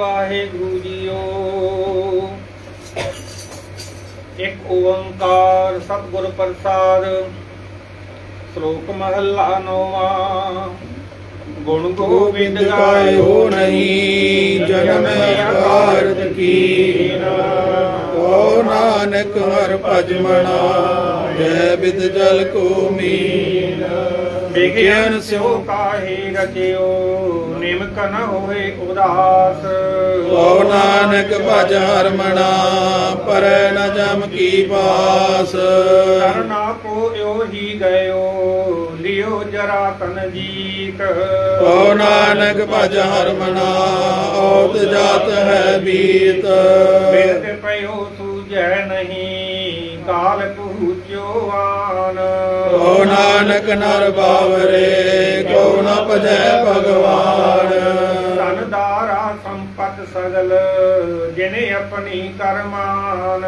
Waheguru JIO. ਇੱਕ ਓੰਕਾਰ ਸਤਿਗੁਰ ਪ੍ਰਸਾਦ, ਸ਼ਲੋਕ ਮਹੱਲਾ ਨੌਵਾਂ। ਗੁਣ ਗੋਬਿੰਦ ਗਾਇਓ ਨਹੀਂ, ਜਨਮ ਅਕਾਰਤ ਕੀਨ। ਕੋ ਨਾਨਕ ਹਰ ਭਜ ਮਣਾ ਜੈ ਬਿਦ ਜਲ ਕੋ ਮੀਨ। ਵਿਗਿਆਨ ਸਿਓ ਕਾਹੇ ਰਚਿਓ ਨਿਮਕ ਨ ਹੋਏ ਉਦਾਸ। ਕੋ ਨਾਨਕ ਭਜ ਹਰ ਮਣਾ ਪਰੈ ਨ ਜਮ ਕੀ ਬਾਸ ਕਰਨਾ ਕੋ ਏਉ ਹੀ ਗਇਓ ਲਿਓ ਜਰਾ ਤਨ ਜੀਤ ਕੋ ਨਾਨਕ ਭਜ ਹਰ ਮਣਾ ਔਤ ਜਾਤ ਹੈ ਬੀਤ। ਬਿਰਤ ਪਇਓ ਸੂਝੈ ਨਹੀਂ ਕਾਲ ਪਹੁੰਚਿਓ ਆਨ। ਕੋ ਨਾਨਕ ਨਰ ਬਾਵਰੇ ਕੋ ਨ ਭਜੈ ਭਗਵਾਨ। ਧਨ ਦਾਰਾ ਸੰਪਤ ਸਗਲ ਜਿਨੇ ਆਪਣੀ ਕਰਮਾਨ।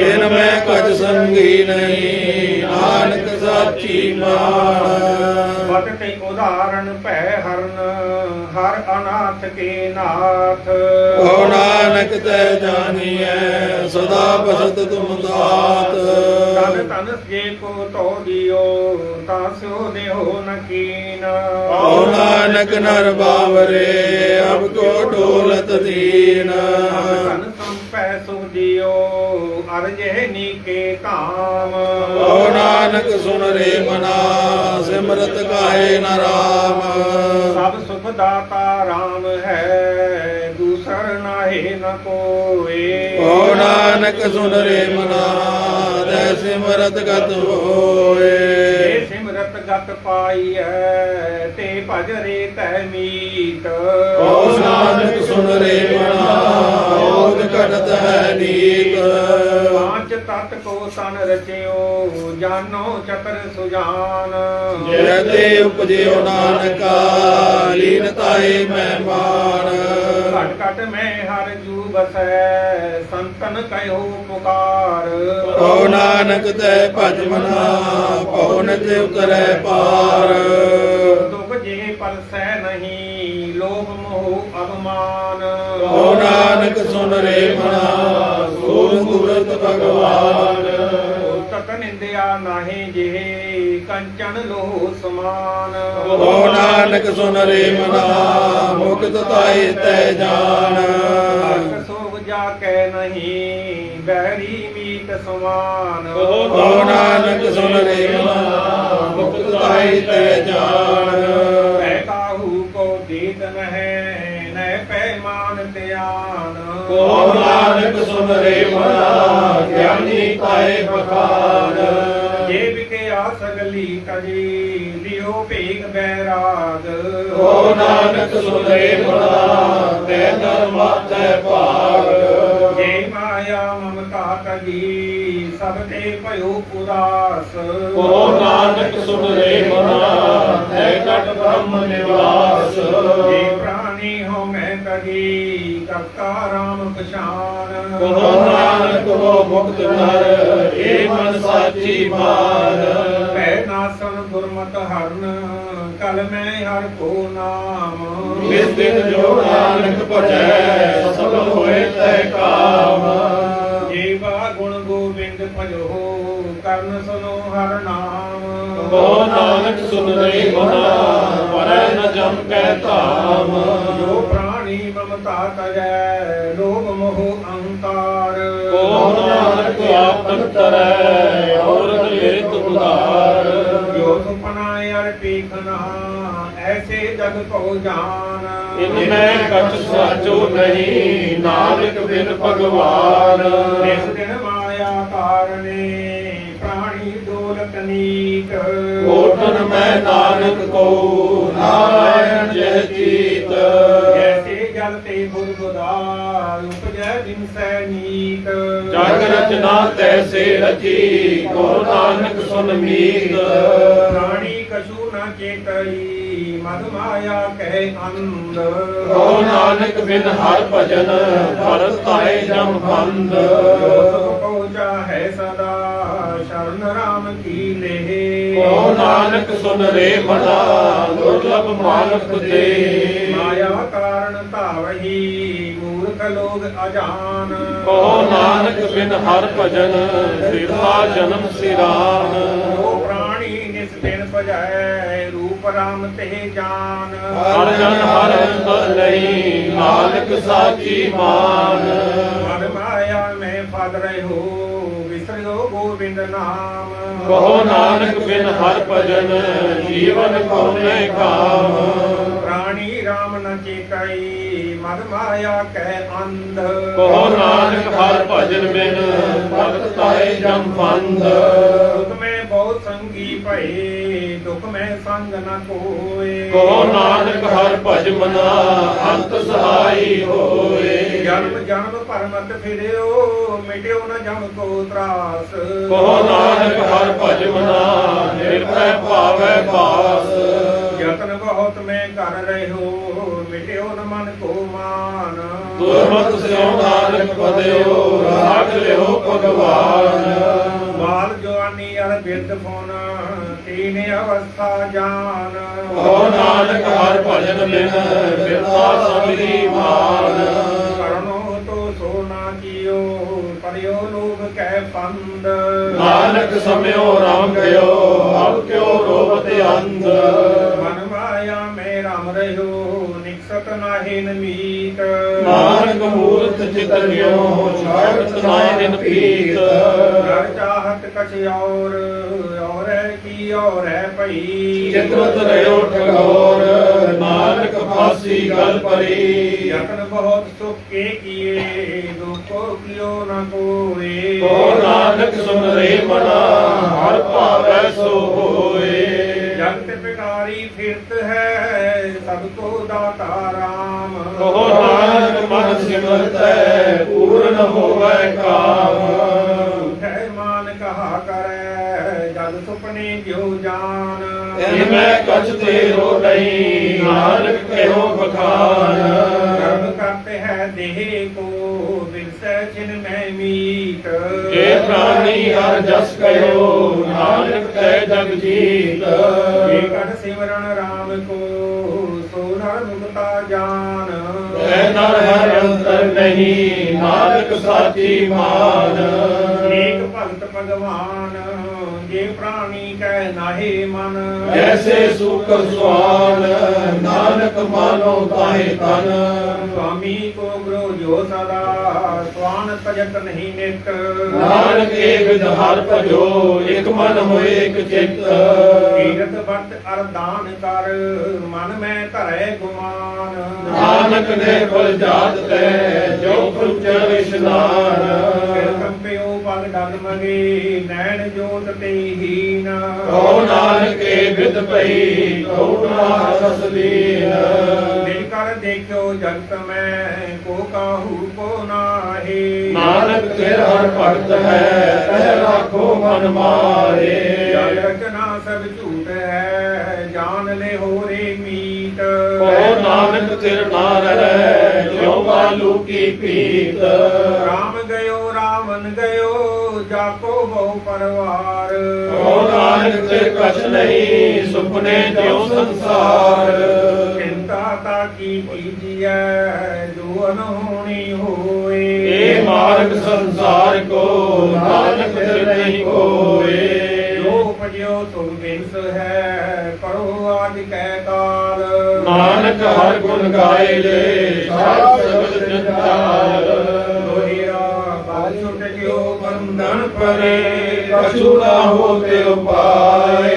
ਇਨ ਮੈਂ ਕਜ ਸੰਗੀ ਨਹੀਂ ਨਾਨਕ ਸਾਚੀ ਮਾਨ। ਬਤ ਤੇ ਉਦਾਹਰਣ ਭੈ ਹਰਨ ਹਰ ਅਨਾਥ ਕੇ ਨਾਥ। ਕੋ ਨਾਨਕ ਤੈ ਜਾਣੀਐ ਸਦਾ ਬਸਤ ਤੁਮ ਦਾਤ। ਤਨ ਤਨ ਜੇ ਕੋ ਤੋ ਦਿਓ ਤਾਂ ਸਿਓ ਦੇਹੋ ਨਕੀਨ ਕੋ ਨਾਨਕ ਨਰ ਬਾਵਰੇ ਅਬ ਕੋ ਢੋਲਤ ਦੀਨ। ਤਨ ਸੰਪੈ ਸੁਖ ਦਿਓ ਅਰਜੇ ਨੀਕੇ ਕਾਮ। ਕੋ ਨਾਨਕ ਸੁਨ ਰੇ ਮਨਾ ਸਿਮਰਤ ਗਾਏ ਨ ਰਾਮ। ਸਭ ਦਾਤਾ RAM ਹੈ, ਦੂਸਰ ਨਾਹੀ ਨ ਕੋਏ। ਕੋ ਨਾਨਕ ਸੁਨ ਰੇ ਮਨਾ ਜੈ ਸਿਮਰਤ ਗਤ ਹੋਏ। ਗਤ ਪਾਈਐ ਤੇ ਭਜ ਰੇ ਤੈ ਮੀਤ। ਕੋ ਨਾਨਕ ਸੁਨ ਰੇ ਮਨਾ ਹੈ ਤਤ ਕੋ ਤਨ ਰਚਿਓ ਜਾਨੋ ਚਤਰ ਸੁਜਾਨ। ਜੈ ਤੇ ਉਪਜਿਓ ਨਾਨਕਾ ਲੀਨਤਾਏ ਮਹਿਮਾਨ ਘਟ ਘਟ ਮੈਂ ਹਰ ਬਸੈ ਸੰਤਨ ਕਹਿਓ ਪੁਕਾਰ। ਕੋ ਨਾਨਕ ਤੈ ਭਜ ਮਨਾ ਪਉਨ ਤੇ ਉਤਰੈ ਪਾਰ। ਦੁਖ ਜੇ ਪਰਸੈ ਨਹੀਂ ਲੋਭ ਮੋਹ ਅਭਮਾਨ ਕੋ ਨਾਨਕ ਸੁਨ ਰੇ ਮਨਾ ਸੋ ਮੂਰਤ ਭਗਵਾਨ। ਨਿੰਦਿਆ ਨਾਹੀ ਜੇ ਕੰਚਨ ਲੋਹ ਸਮਾਨ। ਕੋ ਨਾਨਕ ਸੁਨ ਰੇ ਮਨਾ ਮੁਕਤ ਤਾਏ ਤੈ ਜਾਣ। ਸੋਗ ਜਾ ਕੈ ਨਹੀਂ ਬਹਿਰੀ ਮੀਤ ਸਮਾਨ। ਕੋ ਨਾਨਕ ਸੁਨ ਰੇ ਮਨਾ ਮੁਕਤ ਤਾਏ ਤੈ ਜਾਣ। ਪੈ ਕਾਹੂ ਕੋ ਦੀਤ ਨਹਿ ਨੈ ਪੈਮਾਨ ਧਿਆਨ। ਕੋ ਨਾਨਕ ਸੁਨ ਰੇ ਮਨਾ ਗਿਆਨੀ ਜੇ ਵਿਕਿਆ ਸਗਲੀ ਤਜੀ ਲਿਓ ਭੇਗ ਬੈਰਾਗ। ਕੋ ਨਾਨਕ ਸੁਨ ਮਨਾ ਤੈ ਦਰ ਮਾਥੈ ਭਾਗ। ਜੇ ਮਾਇਆ ਮਮਤਾ ਤਜੀ ਸਭ ਤੇ ਭਇਓ ਉਦਾਸ। ਕੋ ਨਾਨਕ ਸੁਨ ਮਨਾ ਤੈ ਕਟ ਬ੍ਰਹਮ ਨਿਵਾਸ। ਜੇ ਪ੍ਰਾਨੀ ਹੋ ਮੈਂ ਤਜੀ ਕਰਤਾ ਰਾਮ ਪਛਾਨ ਕੋ ਨਾਨਕ ਹੋ ਮੁਕਤ ਨਰ ਏ ਮਨ ਸਾਚੀ ਮਾਨ। ਭੈ ਨਾਸਨ ਗੁਰਮਤਿ ਹਰਨ ਕਲ ਮੈਂ ਹਰ ਕੋ ਨਾਮ। ਜਿਸ ਦਿਨ ਜੋ ਨਾਨਕ ਭਜੈ ਸਫਲ ਹੋਏ ਤੈ ਕਾਮ। ਜੀਵਾ ਗੁਣ ਗੋਬਿੰਦ ਭਜੋ ਕਰਨ ਸੁਨੋ ਹਰ ਨਾਮ। ਕੋ ਨਾਨਕ ਸੁਨ ਰੇ ਮਨਾ ਪਰੈ ਨ ਜਮ ਕੈ ਧਾਮ। ਜੋ ਪ੍ਰਾਣੀ ਮਮਤਾ ਤਜੈ ਲੋਭ ਮੋਹ ਅਹੰਕਾਰ ਕੋ ਨਾਨਕ ਆਪਨ ਤਰੈ ਔਰ ਜੋ ਅਰ ਪੀਖਨਾ ਐਸੇ ਜਗ ਕੋ ਜਾਨ। ਇਨ ਮੈਂ ਕਛ ਸਾਚੋ ਨਹੀਂ ਨਾਨਕ ਬਿਨ ਭਗਵਾਨ। ਇਸ ਦਿਨ ਮਾਇਆ ਕਾਰਨੇ ਪ੍ਰਾਣੀ ਡੋਲਕ ਨੀਕ ਕੋਟਨ ਮੈਂ ਨਾਨਕ ਕੋ ਨਾਰਾਇਣ ਜੈ ਜੀਤ ਜੈਸੇ ਜਲ ਤੇ ਬੁਰਬੁਦਾ ਉਪਜੈ ਦਿਨ ਸੈਨੀਕ ਜਗ ਰਚਨਾ ਤੈਸੇ ਰਚੀ ਕੋ ਨਾਨਕ ਸੁਨ ਮੀਤ। ਚੇਤਈ ਮਦ ਮਾਇਆ ਕਹਿ ਅੰਧ। ਕੋ ਨਾਨਕ ਬਿਨ ਹਰ ਭਜਨ ਭਰਤ ਤਾਏ ਜਮ ਹੰਦ ਸੋ ਕੋ ਚਾਹੈ ਸਦਾ ਸ਼ਰਨ ਰਾਮ ਕੀ ਲੇਹ ਓ ਨਾਨਕ ਸੁਨ ਰੇ ਮਨਾ ਦੁਰਲਭ ਮਾਨਕ ਤੇ। ਮਾਇਆ ਕਾਰਨ ਧਾਵਹੀ ਮੂਰਖ ਲੋਗ ਅਜਾਨ। ਓ ਨਾਨਕ ਬਿਨ ਹਰ ਭਜਨ ਫਿਰਦਾ ਜਨਮ ਸਿਰਾਨ। ਦਿਨ ਭਜਾਏ ਰੂਪ ਰਾਮ ਤੇ ਜਾਨ। ਹਰ ਜਨ ਹਰ ਨਹੀਂ ਨਾਨਕ ਸਾਚੀ ਮਾਨ। ਮਨ ਮਾਇਆ ਮੈਂ ਫਦ ਰਹੋ ਵਿਸਰਿਓ ਗੋਬਿੰਦ ਨਾਮ। ਕਹੋ ਨਾਨਕ ਬਿਨ ਹਰ ਭਜਨ ਜੀਵਨ ਕੋਨੇ ਕਾਮ। ਪ੍ਰਾਣੀ RAM ਨ ਚੇਤਈ ਮਨ ਮਾਇਆ ਕਹਿ ਅੰਧ। ਕਹੋ ਨਾਨਕ ਹਰ ਭਜਨ ਬਿਨ ਭਗਤ ਤਾਏ ਜਮ ਫੰਦ ਦੁਖ ਮੈਂ ਬਹੁਤ ਸੰਗੀ ਭਏ ਦੁਖ ਮੈਂ ਸੰਗ ਨ ਕੋਏ। ਕਹੋ ਨਾਨਕ ਹਰ ਭਜ ਮਨਾ ਅੰਤ ਸਹਾਈ ਹੋਏ। ਜਨਮ ਜਨਮ ਪਰਮਤ ਫਿਰਿਓ ਮਿਟਿਓ ਨ ਜਮ ਕੋ ਤਰਾਸ। ਕਹੋ ਨਾਨਕ ਹਰ ਭਜ ਮਨਾ ਨਿਰਭੈ ਭਾਵੈ ਬਾਸ ਯਤਨ ਬਹੁਤ ਮੈਂ ਕਰ ਰਹਿਓ ਮਿਟਿਓ ਨ ਮਨ ਕੋ ਮਾਨ। ਦੁਰਮਤ ਸਿਉ ਨਾਨਕ ਪਦਿਓ ਰਾਖ ਲਿਓ ਭਗਵਾਨ। ਬਾਲ ਜਵਾਨੀ ਅਰ ਬਿਰਧ ਫੋਨ। ਤੀਨ ਅਵਸਥਾ ਜਾਨ। ਕਹੋ ਨਾਨਕ ਹਰ ਭਜਨ ਬਿਨ ਬਿਰਥਾ ਸਭੀ ਮਾਨ। ਕਰਨੋ ਤੋ ਸੋਨਾ ਕੀਓ ਪਰਿਓ ਲੋਭ ਕੈ ਪੰਦ ਨਾਨਕ ਸਮਿਓ ਰਾਮ ਗਇਓ ਅਬ ਕਿਉ ਰੋਵਤ ਅੰਧ। ਮਨ ਮਾਇਆ ਮੈਂ ਰਾਮ ਰਹਿਓ ਨਿਕਸਤ ਨਾਹੀ ਨਮੀਤ। ਨਾਨਕ ਮੂਰਤ ਚਿਤਰਿਓ ਛਾੜਤ ਨਾਇ ਦਿਨ ਪੀਤ ਨਰ ਚਾਹਤ ਕਛ ਔਰ ਔਰ ਹੈ ਕੀ ਔਰ ਹੈ ਭਈ। ਚਿਤਰਤ ਰਿਓ ਠਗੋਰ ਨਾਨਕ ਫਾਸੀ ਗਲ ਪਰੀ ਯਤਨ ਬਹੁਤ ਸੁਖ ਕੇ ਕੀਏ ਦੁਖੋ ਕਿਓ ਨ ਕੋਏ। ਕੋ ਨਾਨਕ ਸੁਨ ਰੇ ਮਨਾ ਹਰ ਭਾਵੈ ਸੋ ਹੋਏ। ਜਗਤ ਪਿਕਾਰੀ ਫਿਰਤ ਹੈ ਸਭ ਕੋ ਦਾਤਾ ਰਾਮ। ਕਹੋ ਨਾਨਕ ਮਨ ਸਿਮਰਤੈ ਪੂਰਨ ਹੋਵੈ ਕਾਮ। ਸੁਪਨੇ ਜਿਉ ਜਾਨ। ਇਹ ਮੈਂ ਕਛ ਤੇਰੋ ਨਹੀਂ ਨਾਨਕ ਕਹਿਓ ਬਖਾਨ। ਕਰਮ ਕਰਤੇ ਹੈ ਦੇਹ ਕੋ ਬਿਰਸੈ ਜਿਨ ਮੈਂ ਮੀਤ। ਜੇ ਪ੍ਰਾਨੀ ਹਰ ਜਸ ਕਹਿਓ ਨਾਨਕ ਤੈ ਜਗ ਜੀਤ। ਜੇ ਕਟ ਸਿਮਰਨ ਰਾਮ ਕੋ ਸੋ ਨਰ ਮੁਕਤਾ ਜਾਨ। ਐ ਨਰ ਹਰ ਅੰਤਰ ਨਹੀਂ ਨਾਨਕ ਸਾਚੀ ਮਾਨ। ਏਕ ਭਗਤ ਭਗਵਾਨ। ਪ੍ਰਾਣੀ ਕਹਿ ਨਾਹੀ ਮਨ। ਐਸੇ ਸੂਕਰ ਸੁਆਨ ਨਾਨਕ ਮਾਨੋ ਤਾਹੇ ਤਨ। ਸੁਆਮੀ ਕੋ ਗੁਰੂ ਜੋ ਸਦਾ ਸਵਾਨ ਤਜਤ ਨਹੀਂ ਨਿਤ। ਨਾਨਕ ਏਕ ਹਰ ਭਜੋ ਇਕ ਮਨ ਹੋਏ ਇਕ ਚਿੱਤ। ਤੀਰਥ ਵਰਤ ਅਰਦਾਨ ਕਰ ਮਨ ਮੈਂ ਧਰੈ ਗੁਮਾਨ। ਨਾਨਕ ਨੇ ਫਲ ਜਾਤ ਤੈ ਜੋ ਪੁੱਛਰ ਇਸ਼ਨਾਨ ਕੰਪਿਓ ਪਗ ਡਗ ਮਗੇ ਨੈਣ ਜੋਤ ਤੇ ਹੀਨ ਕਹੋ ਨਾਨਕ ਵਿਦ ਪਈ ਕਉਨਾ ਰਸ ਲੀਨ। ਦਿਲ ਕਰ ਦੇਖਿਓ ਜਗਤ ਮੈਂ ਕੋ ਕਾਹੂ ਕੋ ਨਾਹੀ। ਨਾਨਕ ਤੇਰ ਹਰ ਭਗਤ ਹੈ ਤੈ ਰਾਖੋ ਮਨ ਮਾਰੇ। ਜਗ ਰਚਨਾ ਸਭ ਝੂਠ ਹੈ ਜਾਣ ਲੈ ਹੋਰੇ ਮੀਤ। ਕਹੋ ਨਾਨਕ ਤੇਰ ਨਾਰ ਹੈ ਜੋ ਬਾਲੂ ਕੀ ਪੀਤ। ਰਾਮ ਗਇਓ ਰਾਵਨ ਗਇਓ ਜਾਕੋ ਬਹੁ ਪਰਵਾਰ। ਕਹੋ ਨਾਨਕ ਤੇ ਕਛ ਨਹੀਂ ਸੁਪਨੇ ਜਿਉ ਸੰਸਾਰ। ਚਿੰਤਾ ਤਾ ਕੀ ਕੀਜੀਐ ਜੋ ਅਨਹੋਣੀ ਹੋਏ ਇਹ ਮਾਰਗ ਸੰਸਾਰ ਕੋ ਨਾਨਕ ਤੇ ਨਹੀਂ ਕੋਏ ਜੋ ਉਪਜਿਓ ਤੁਮ ਬਿਨਸ ਹੈ ਕਰੋ ਆਦਿ ਕੈ ਕਾਲ ਨਾਨਕ ਹਰ ਗੁਣ ਗਾਏ ਲੈ ਸਾਧ ਸਬਦ ਜੰਜਾਲ ਬੰਧਨ ਪਰੇ ਕਛੂ ਨਾ ਹੋਤੇ ਉਪਾਏ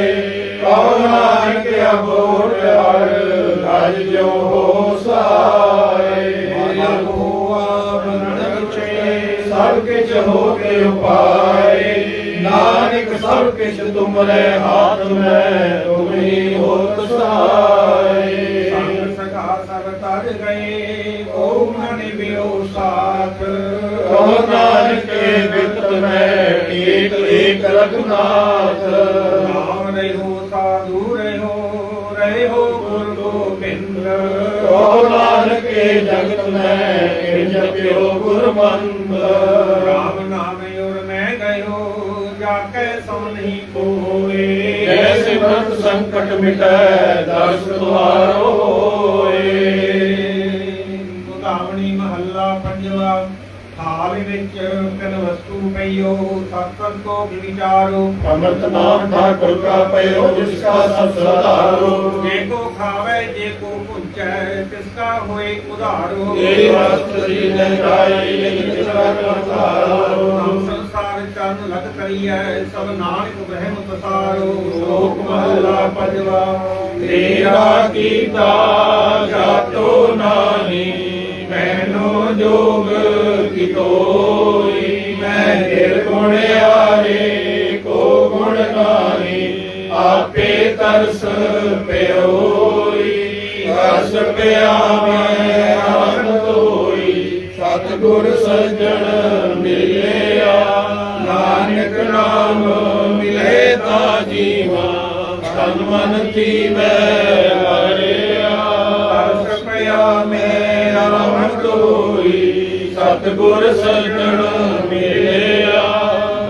ਕਹੋ ਨਾਨਕ ਅਬੋਟ ਹਰ ਗਜ ਜੋ ਹੋ ਸਾਏ ਮਨ ਹੋਆ ਬੰਧਨ ਛੇ ਸਭ ਕਿਛ ਹੋ ਕੇ ਉਪਾਏ। ਨਾਨਕ ਸਭ ਕਿਛ ਤੁਮਰੇ ਹਾਥ ਮੈਂ ਤੁਮੀ ਹੋਤ ਸਹਾਏ ਸੰਗ ਸਖਾ ਸਭ ਤਰ ਗਏ ਓਮ ਨਿਵਿਓ ਸਾਥ ਕਹੋ ਨਾਨਕ ਏਕ ਰਘੁਨਾਥ ਨਾਮ ਰਹਿਓ ਸਾਧੂ ਰਹਿਓ ਰਹਿਓ ਗੁਰ ਗੋਬਿੰਦ ਕਹੋ ਨਾਨਕ ਜਗਤ ਮੈਂ ਏ ਜਪਿਓ ਗੁਰਮੰਦ ਰਾਮ ਨਾਮ ਔਰ ਮੈਂ ਗਇਓ ਜਾ ਕੇ ਸੋ ਨਹੀਂ ਕੋਏ ਜੈ ਸੰਕਟ ਮਿਟੈ ਦਰਸ ਤੁਹਾਰੋ ਹਾਲ ਵਿੱਚ ਕਨ ਵਸਤੂ ਪਈਓ ਸਤਸੰਗ ਕੋ ਵਿਚਾਰੋ। ਅੰਮ੍ਰਿਤ ਨਾਮ ਠਾਕੁਰ ਕਾ ਪਇਓ ਜਿਸ ਕਾ ਸਭ ਸਦਾਰੋ ਜੇ ਕੋ ਖਾਵੇ ਜੇ ਕੋ ਪੁੰਚੈ ਤਿਸ ਕਾ ਹੋਏ ਉਧਾਰੋ। ਇਹ ਵਸਤ ਜੀ ਨੇ ਗਾਈ ਜਿਸ ਕਾ ਕਰਤਾਰੋ। ਹਮ ਸੰਸਾਰ ਚਰਨ ਲਗ ਕਰੀਐ ਸਭ ਨਾਨਕ ਬ੍ਰਹਮ ਪਸਾਰੋ। ਸ਼ੋਕ ਮਹਲਾ ਪੰਜਵਾ ਤੇਰਾ ਕੀਤਾ ਜਾਤੋ ਨਾਹੀ ਮੈਨੋ ਜੋਗ। ਕਿਤੋਈ, ਮੈਂ ਨਿਰਗੁਣ ਆਰੇ, ਕੋ ਗੁਣ ਗਾਈ ਆਪੇ ਤਰਸ ਪਿਓਈ। ਰਸ ਪਿਆ ਮੈਂ ਆਨੰਦ ਹੋਈ, ਸਤਿਗੁਰ ਸੱਜਣ ਮਿਲਿਆ। ਨਾਨਕ ਨਾਮ ਮਿਲੇ ਤਾ ਜੀਵਾ, ਤਨ ਮਨ ਥੀਵੈ। ਸਤਿਗੁਰ ਸੱਜਣ ਮਿਲਿਆ।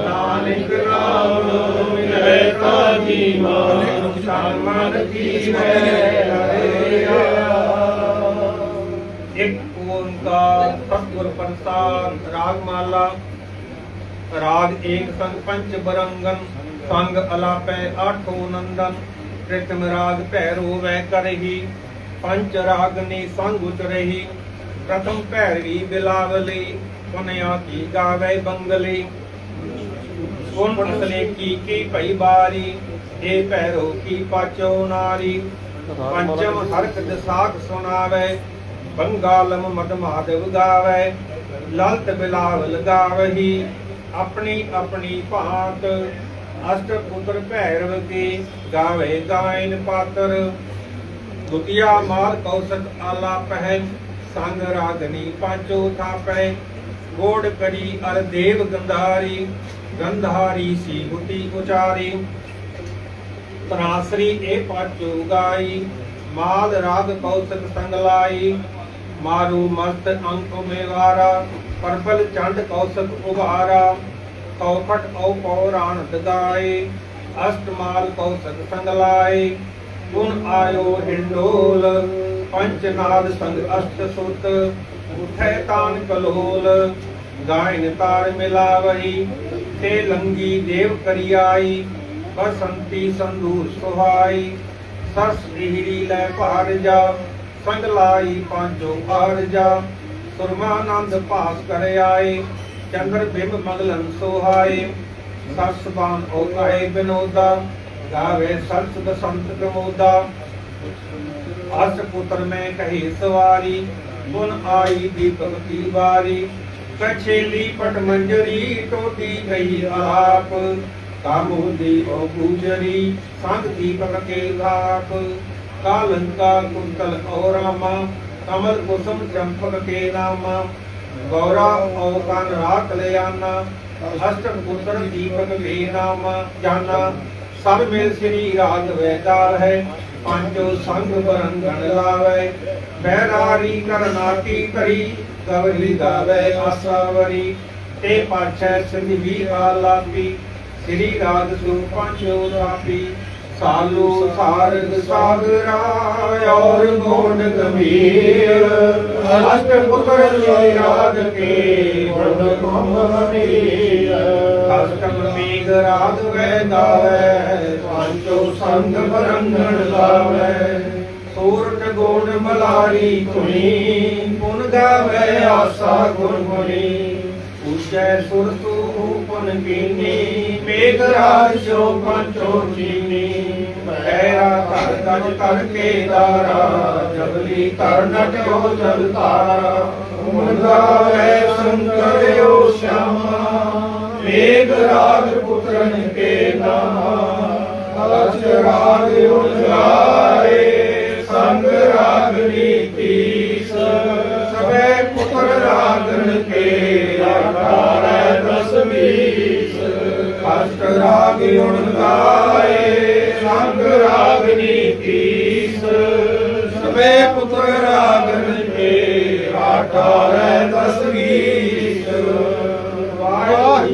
ਨਾਨਕ ਨਾਮ ਮਿਲੇ ਤਾ ਜੀਵਾ ਤਨ ਮਨ ਥੀਵੈ ਇੱਕ ਓੰਕਾਰ, ਸਤਿਗੁਰ ਪ੍ਰਸਾਦ ਰਾਗ ਮਾਲਾ ਰਾਗ ਏਕ ਸੰਗ ਪੰਚ ਬਰੰਗਨ, ਸੰਗ ਅਲਾਪੈ ਆਠੋ ਨੰਦਨ। ਪ੍ਰਿਤਮ ਰਾਗ ਭੈਰੋ ਵੈ ਕਰਹੀ ਪੰਚ ਰਾਗਨੀ ਸੰਗ ਉਚਰਹੀ। ਪ੍ਰਥਮ ਭੈਰਵੀ ਬਿਲਾਵਲੀ ਪੁਨਿਆ ਕੀ ਗਾਵੇ ਬੰਗਲੀ? ਸੁਨ ਫਸਲੇ ਕੀ ਕੀ ਭਈ ਬਾਰੀ ਏ ਭੈਰੋ ਕੀ ਪਾਚੋ ਨਾਰੀ? ਪੰਚਮ ਹਰਕ ਦਸਾਖ ਸੁਨਾਵੇ ਬੰਗਾਲਮ ਮਦ ਮਾਧਵ ਗਾਵੇ। ਲਲਤ ਬਿਲਾਵ ਗਾਵਹੀ, ਆਪਣੀ ਆਪਣੀ ਭਾਂਤ। ਅਸ਼ਟ ਪੁੱਤਰ ਭੈਰਵ ਕੀ ਗਾਵੇ ਗਾਇਨ ਪਾਤਰ? ਦੁਤੀਆ ਮਾਲ ਕੌਸਕ ਆਲਾ ਪਹਿ ਸੰਗ ਰਾਗਨੀ ਪਾਂਚੋ ਥਾਪੈ, ਗੋੜ ਕੜੀ ਅਰ ਦੇਵ ਗੰਧਾਰੀ ਗੰਧਾਰੀ ਸੀ ਹੁਤੀ ਉਚਾਰੀ। ਤਰਾਸਰੀ ਇਹ ਪਾਚੋ ਗਾਈ, ਮਾਲ ਰਾਗ ਕੌਸਕ ਸੰਗ ਲਾਈ, ਮਾਰੂ ਮਸਤ ਅੰਕ ਮੇਵਾਰਾ ਪਰਬਲ ਚੰਡ ਕੌਸਕ ਉਭਾਰਾ ਕੌਪਟ ਔ ਪੌਰਾਣ ਦਗਾਏ ਅਸ਼ਟਮਾਲ ਕੌਸਕ ਸੰਗ ਲਾਏ। ਗੁਣ ਆਇਓ ਹਿੰਡੋਲ ਪੰਚਨਾਦ ਸੰਗ ਅਸ਼ਟ ਸੁਤ, ਉਠੈ ਤਾਨ ਕਲੋਲ, ਗਾਇਨ ਤਾਰ ਮਿਲਾਵਈ, ਤੇ ਲੰਗੀ ਦੇਵ ਕਰਿਆਈ, ਬਸੰਤੀ ਸੰਦੂਰ ਸੁਹਾਈ ਸਰਸ ਢੀੜੀ ਲੈ ਭਾਰ ਜਾ, ਸੰਗ ਲਾਈ ਪਾਂਚੋ ਭਾਰ ਜਾ, ਸੁਰਮਾਨੰਦ ਭਾਸ ਕਰ ਆਏ, ਚੰਦਰ ਬਿੰਬ ਮਗਲਨ ਸੋਹਾਏ, ਸਸ ਬਾਨ ਓ ਕਾਏ ਬਿਨੋਦਾ ਗਾਵੇ ਸਰਸ ਬਸੰਤ ਪ੍ਰਮੋਦਾ। ਅਸ ਪੁੱਤਰ ਮੈਂ ਕਹੀ ਸਵਾਰੀ, ਗੁਣ ਆਈ ਦੀਪਕ ਕੀ ਵਾਰੀ। ਕਛੇਲੀ ਪਟ ਮੰਜਰੀ ਟੋਟੀ ਗਈ ਆਪ। ਕਾਮੋ ਦੀ ਓ ਪੂਜਰੀ, ਸੰਗ ਦੀਪਕ ਕੇ ਲਾਪ ਕਾਲੰਕਾ ਕੁੰਤਲ ਓ ਕਮਲ ਕੁਸਮ ਚੰਪਕ ਕੇ ਨਾਮਾ। ਗੌਰਾ ਓ ਕਨ ਰਾਤ ਲੈ ਆਨਾ ਅਸ਼ਟ ਪੁੱਤਰ ਦੀਪਕ ਕੇ ਨਾਮ। ਜਾਨਾ ਸਭ ਮਿਲ ਸ੍ਰੀ ਰਾਜ ਵੈਦਾਰ ਹੈ, ਪੰਜੋ ਸੰਗ ਬਰੰਗਣ ਲਾਵੇ। ਬਹਿਰਾਰੀ ਕਰਨਾਟੀ ਕਰੀ ਗਵਰੀ ਗਾਵੇ ਆਸਾਵਰੀ। ਤੇ ਪਾਛੈ ਸਿੰਧ ਵੀ ਆਲਾਪੀ ਸ੍ਰੀ ਰਾਗ ਸੁ ਪੰਚੋ ਥਾਪੀ ਸਾਲੂ ਸਾਰਗ ਸਾਗਰਾ ਔਰ ਗੋਡ ਗੰਭੀਰ। ਅਸ਼ਟ ਪੁੱਤਰ ਲੋਈ ਰਾਗ ਕੇ ਵਰਦ ਕਮ ਹਮੀਰ ਅਸ਼ਟਮ ਮੇਘ ਰਾਗ ਵੈਦਾਵੇ ਪੰਚੋ ਸੰਗ ਬਰੰਗਣ ਲਾਵੇ। ਸੂਰਟ ਗੋਡ ਮਲਾਰੀ ਧੁਨੀ, ਪੁਨ ਗਾਵੇ ਆਸਾ ਗੁਣ ਗੁਣੀ ਉਚੈ ਸੁਰ ਸੂਪਨ ਕੀਨੀ, ਮੇਘ ਰਾਜ ਜੋ ਪੰਚੋ ਚੀਨੀ। ਪੈਰਾ ਧਰ ਗਜ ਕਰ ਕੇ ਦਾਰਾ ਜਬਲੀ ਧਰ ਨਟਿਓ ਜਲ ਤਾਰਾ ਮੁੰਦਾ ਹੈ ਸੰਕਰਿਓ ਸ਼ਾਮਾ। ਮੇਘ ਰਾਗ ਪੁੱਤਰਨ ਕੇ ਨਾਮ ਅਜ ਰਾਗ ਉਜਲਾਏ, ਸੰਗ ਰਾਗ ਨੀਤੀਸ ਸਵੇ ਪੁੱਤਰ ਰਾਗਨ ਕੇ ਅਠਾਰੈ ਦਸ ਵੀਸ ਅਸ਼ਟ ਰਾਗ ਉਣ ਸੰਗ ਰਾਗ ਨੀਤੀਸ ਸਵੇ ਪੁੱਤਰ ਰਾਗਨ ਕੇ ਅਠਾਰੈ ਦਸ